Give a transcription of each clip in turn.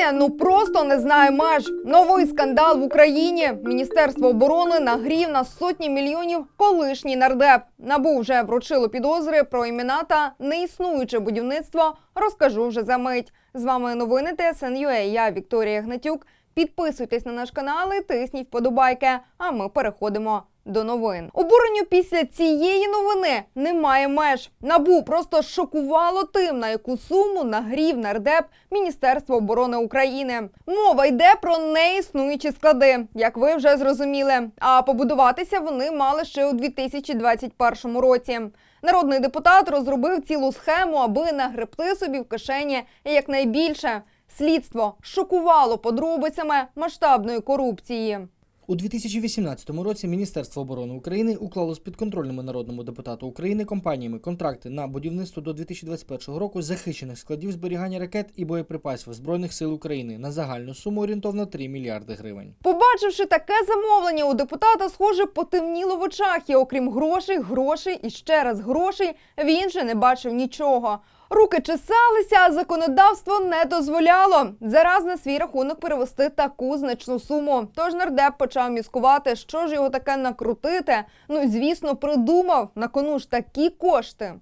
Корупція ну просто не знає меж. Новий скандал в Україні. Міністерство оборони нагрів на сотні мільйонів колишній нардеп. Набу вже вручило підозри про імена та неіснуюче будівництво. Розкажу вже за мить. З вами новини ТСНЮА. Я Вікторія Гнатюк. Підписуйтесь на наш канал і тисніть вподобайки. А ми переходимо до новин. Обуренню після цієї новини немає меж. Набу просто шокувало тим, на яку суму нагрів нардеп Міністерства оборони України. Мова йде про неіснуючі склади, як ви вже зрозуміли. А побудуватися вони мали ще у 2021 році. Народний депутат розробив цілу схему, аби нагребти собі в кишені якнайбільше. Слідство шокувало подробицями масштабної корупції. У 2018 році Міністерство оборони України уклало з підконтрольними народному депутату України компаніями контракти на будівництво до 2021 року захищених складів зберігання ракет і боєприпасів збройних сил України на загальну суму орієнтовно 3 мільярди гривень. Побачивши таке замовлення, у депутата, схоже, потемніло в очах. І окрім грошей, грошей і ще раз грошей, він же не бачив нічого. Руки чесалися, а законодавство не дозволяло зараз на свій рахунок перевести таку значну суму. Тож нардеп почав міскувати, що ж його таке накрутити. Ну звісно, придумав на кону ж такі кошти.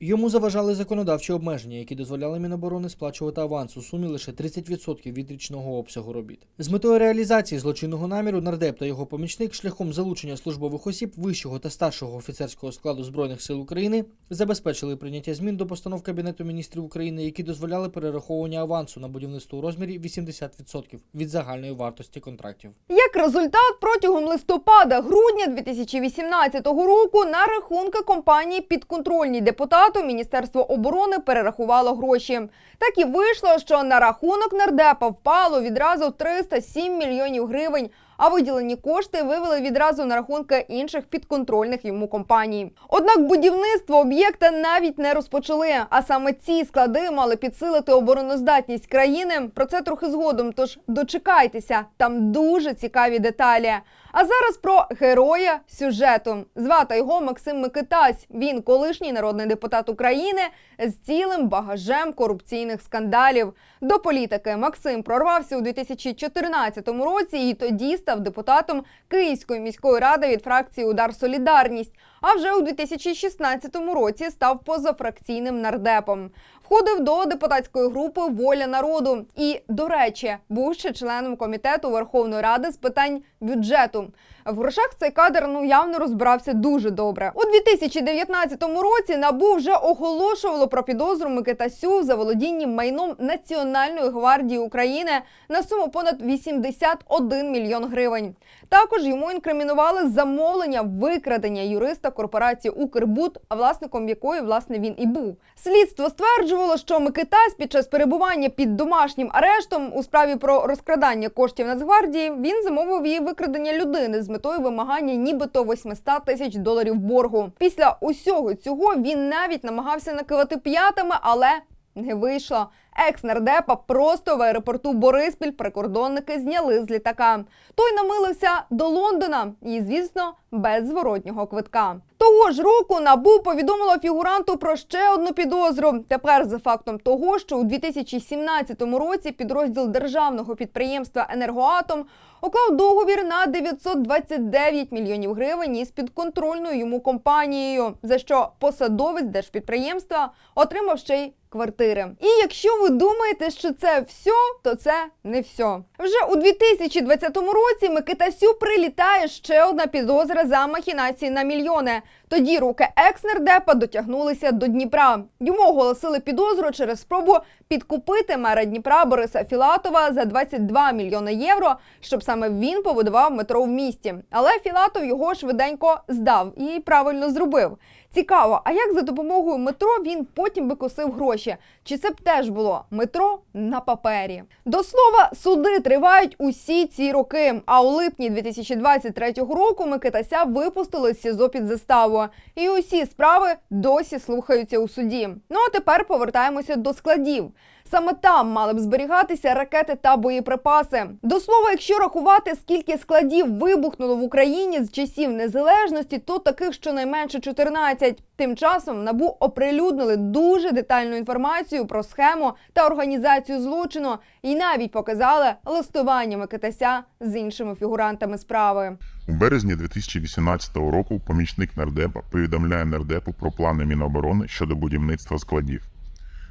Йому заважали законодавчі обмеження, які дозволяли Міноборони сплачувати аванс у сумі лише 30% від річного обсягу робіт. З метою реалізації злочинного наміру нардеп та його помічник шляхом залучення службових осіб вищого та старшого офіцерського складу збройних сил України забезпечили прийняття змін до постанов Кабінету міністрів України, які дозволяли перераховування авансу на будівництво у розмірі 80% від загальної вартості контрактів. Як результат, протягом листопада-грудня 2018 року на рахунки компанії підконтрольній депутату Міністерство оборони перерахувало гроші. Так і вийшло, що на рахунок нардепа впало відразу 307 мільйонів гривень. А виділені кошти вивели відразу на рахунки інших підконтрольних йому компаній. Однак будівництво об'єкта навіть не розпочали. А саме ці склади мали підсилити обороноздатність країни. Про це трохи згодом. Тож дочекайтеся, там дуже цікаві деталі. А зараз про героя сюжету. Звати його Максим Микитась. Він колишній народний депутат України з цілим багажем корупційних скандалів. До політики Максим прорвався у 2014 році і тоді став депутатом Київської міської ради від фракції Удар Солідарність. А вже у 2016 році став позафракційним нардепом. Входив до депутатської групи Воля народу і, до речі, був ще членом комітету Верховної Ради з питань бюджету. В грошах цей кадр ну явно розбирався дуже добре. У 2019 році НАБУ вже оголошувало про підозру Микитасю за володінням майном Національної гвардії України на суму понад 81 мільйон гривень. Також йому інкримінували замовлення викрадення юриста корпорації Укрбуд, а власником якої власне він і був. Слідство стверджувало, що Микитась під час перебування під домашнім арештом у справі про розкрадання коштів Нацгвардії він замовив її викрадення людини з метою вимагання нібито 800 тисяч доларів боргу. Після усього цього він навіть намагався накивати п'ятами, але не вийшло. Екс-нардепа просто в аеропорту Бориспіль прикордонники зняли з літака. Той намилився до Лондона і, звісно, без зворотнього квитка. Того ж року НАБУ повідомило фігуранту про ще одну підозру. Тепер за фактом того, що у 2017 році підрозділ державного підприємства Енергоатом уклав договір на 929 мільйонів гривень із підконтрольною йому компанією, за що посадовець держпідприємства отримав ще й квартири. І якщо ви думаєте, що це все, то це не все. Вже у 2020 році Микитасю прилітає ще одна підозра за махінації на мільйони. Тоді руки екс-нардепа дотягнулися до Дніпра. Йому оголосили підозру через спробу підкупити мера Дніпра Бориса Філатова за 22 мільйони євро, щоб саме він побудував метро в місті. Але Філатов його швиденько здав і правильно зробив. Цікаво, а як за допомогою метро він потім би косив гроші? Чи це б теж було метро на папері? До слова, суди тривають усі ці роки. А у липні 2023 року Микитася випустили з СІЗО під заставу. І усі справи досі слухаються у суді. Ну а тепер повертаємося до складів. Саме там мали б зберігатися ракети та боєприпаси. До слова, якщо рахувати, скільки складів вибухнуло в Україні з часів незалежності, то таких щонайменше 14. Тим часом набу оприлюднили дуже детальну інформацію про схему та організацію злочину і навіть показали листування Микитася з іншими фігурантами справи. У березні 2018 року помічник нардепа повідомляє нардепу про плани Міноборони щодо будівництва складів.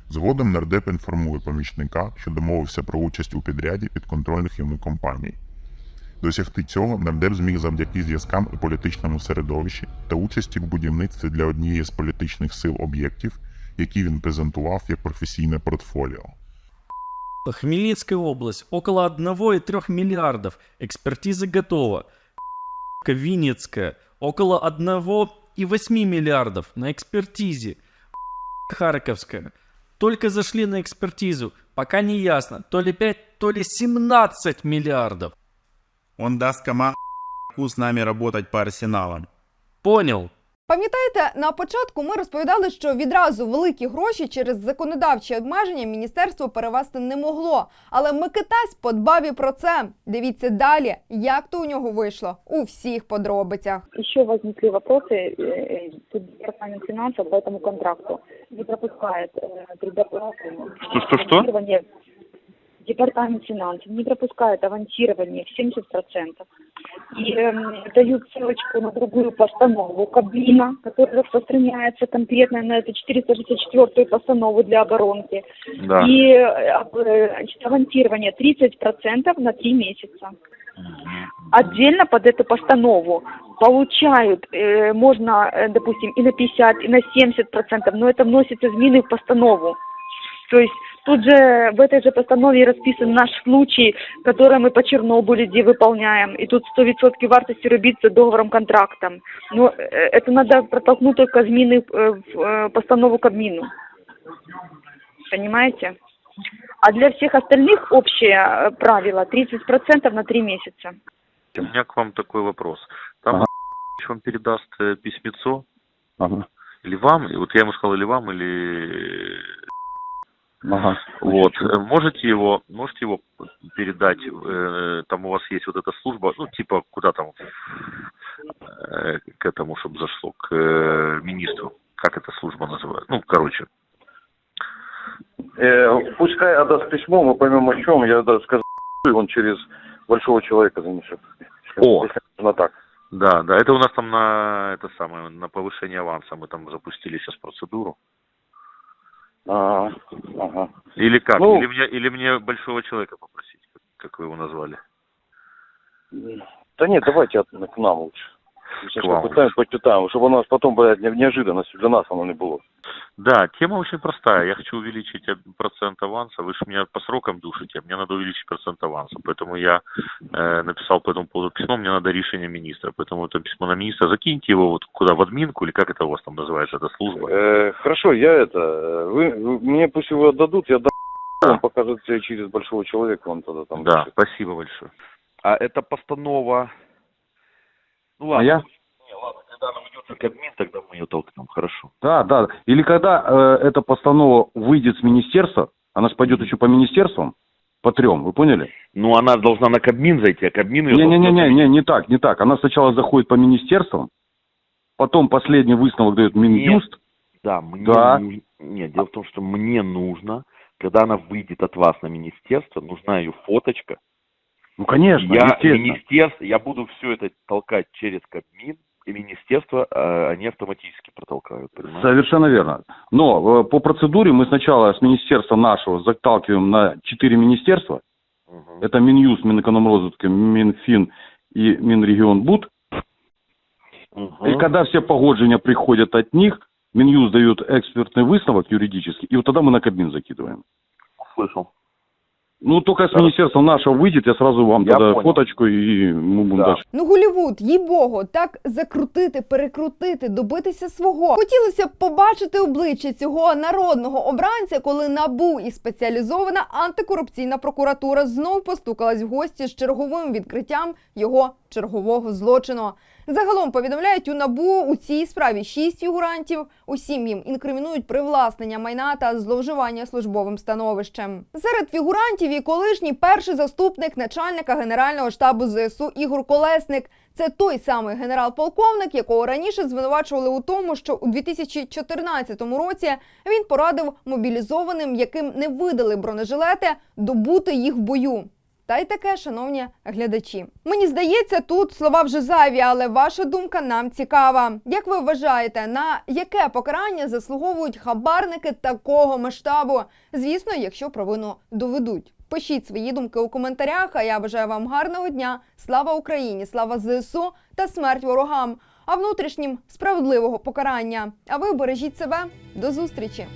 Згодом нардеп інформує помічника, що домовився про участь у підряді підконтрольних йому компаній. Досягти цього нардеп зміг завдяки зв'язкам у політичному середовищі та участі в будівництві для однієї з політичних сил об'єктів, які він презентував як професійне портфоліо. Хмельницкая область. Около 1,3 миллиардов. Экспертиза готова. Винницкая. Около 1,8 миллиардов на экспертизе. Харьковская. Только зашли на экспертизу. Пока не ясно. То ли 5, то ли 17 миллиардов. Он даст команду с нами работать по арсеналам. Понял. Пам'ятаєте, на початку ми розповідали, що відразу великі гроші через законодавчі обмеження міністерство перевести не могло. Але Микитась подбав і про це. Дивіться далі, як то у нього вийшло у всіх подробицях. Еще возникли вопросы, э, э, тут департамент финансов по этому контракту не пропускает э, предоплату. Что, что, что? авансирование. Департамент финансов не пропускает авансирование в 70%. И эм, дают ссылочку на другую постанову Кабмина, которая распространяется конкретно на эту 464 постанову для оборонки. Да. И э, э, значит, авансирование 30% на 3 месяца. Отдельно под эту постанову получают, э, можно, э, допустим, и на 50, и на 70 процентов, но это вносится измены в постанову. То есть тут же в этой же постанове расписан наш случай, который мы по Чернобылю где выполняем, и тут 100% вартости робиться договором контрактом. Но э, это надо протолкнуть только зміни э, в э, постанову Кабмину. Понимаете? А для всех остальных общее правило 30% на 3 месяца. У меня к вам такой вопрос. Там Ага. вам передаст письмецо, Ага. или вам, и вот я ему сказал, или вам, или... Ага. Вот, можете его, можете его передать, э, там у вас есть вот эта служба, ну, типа, куда там, э, к этому, чтобы зашло, к э, министру, как эта служба называется, ну, короче, Э, пускай отдаст письмо, мы поймем о чем. Я да, сказал, и он через большого человека занесет. О. Если так. да, да, это у нас там на, это самое, на повышение аванса мы там запустили сейчас процедуру. А, ага. Или как? Ну- или, мне, или мне большого человека попросить, как, вы его назвали? Да нет, давайте к нам лучше. Вам Попытаем, почитаем, чтобы у нас потом, блядь, не- неожиданностью для нас оно не было. Да, тема очень простая. Я хочу увеличить процент аванса. Вы же меня по срокам душите, а мне надо увеличить процент аванса. Поэтому я э, написал по этому поводу письмо, мне надо решение министра. Поэтому это письмо на министра. Закиньте его вот куда, в админку, или как это у вас там называется, эта служба. Э, хорошо, я это, э, вы, вы- мне пусть его отдадут, я дам, он покажет тебе через большого человека, он тогда там. Да, решит. спасибо большое. А это постанова... Ну ладно. Моя? Не, ладно, когда она уйдет на Кабмин, тогда мы ее толкнем, хорошо. Да, да. Или когда э, эта постанова выйдет с министерства, она же пойдет еще по министерствам, по трем, вы поняли? Ну, она должна на Кабмин зайти, а Кабмин ее... Не-не-не, не, не так, не так. Она сначала заходит по министерствам, потом последний выставок дает Минюст. Да, мне Да. нужно... Нет, дело в том, что мне нужно, когда она выйдет от вас на министерство, нужна ее фоточка. Ну, конечно, я министерство, я буду все это толкать через Кабмин, и министерство, э, они автоматически протолкают, понимаете? Совершенно верно. Но э, по процедуре мы сначала с министерства нашего заталкиваем на четыре министерства. Мгм. Это Минюст, Минэкономрозвитка, Минфин и Минрегионбуд. Мгм. И когда все погоджения приходят от них, Минюст дает экспертный выставок юридический, и вот тогда мы на Кабмин закидываем. Слышал. Ну, только с министерства нашего выйдет, я сразу вам Я тогда понял. фоточку и мы будем Да. дальше. Ну, Голівуд, їй богу, так закрутити, перекрутити, добитися свого. Хотілося б побачити обличчя цього народного обранця, коли набу і спеціалізована антикорупційна прокуратура знов постукалась в гості з черговим відкриттям його чергового злочину. Загалом повідомляють у набу у цій справі шість фігурантів. Усім їм інкримінують привласнення майна та зловживання службовим становищем. Серед фігурантів і колишній перший заступник начальника генерального штабу ЗСУ Ігор Колесник. Це той самий генерал-полковник, якого раніше звинувачували у тому, що у 2014 році він порадив мобілізованим, яким не видали бронежилети, добути їх в бою. Та й таке, шановні глядачі. Мені здається, тут слова вже зайві, але ваша думка нам цікава. Як ви вважаєте, на яке покарання заслуговують хабарники такого масштабу? Звісно, якщо провину доведуть. Пишіть свої думки у коментарях. А я бажаю вам гарного дня. Слава Україні! Слава ЗСУ та смерть ворогам! А внутрішнім справедливого покарання. А ви бережіть себе. До зустрічі!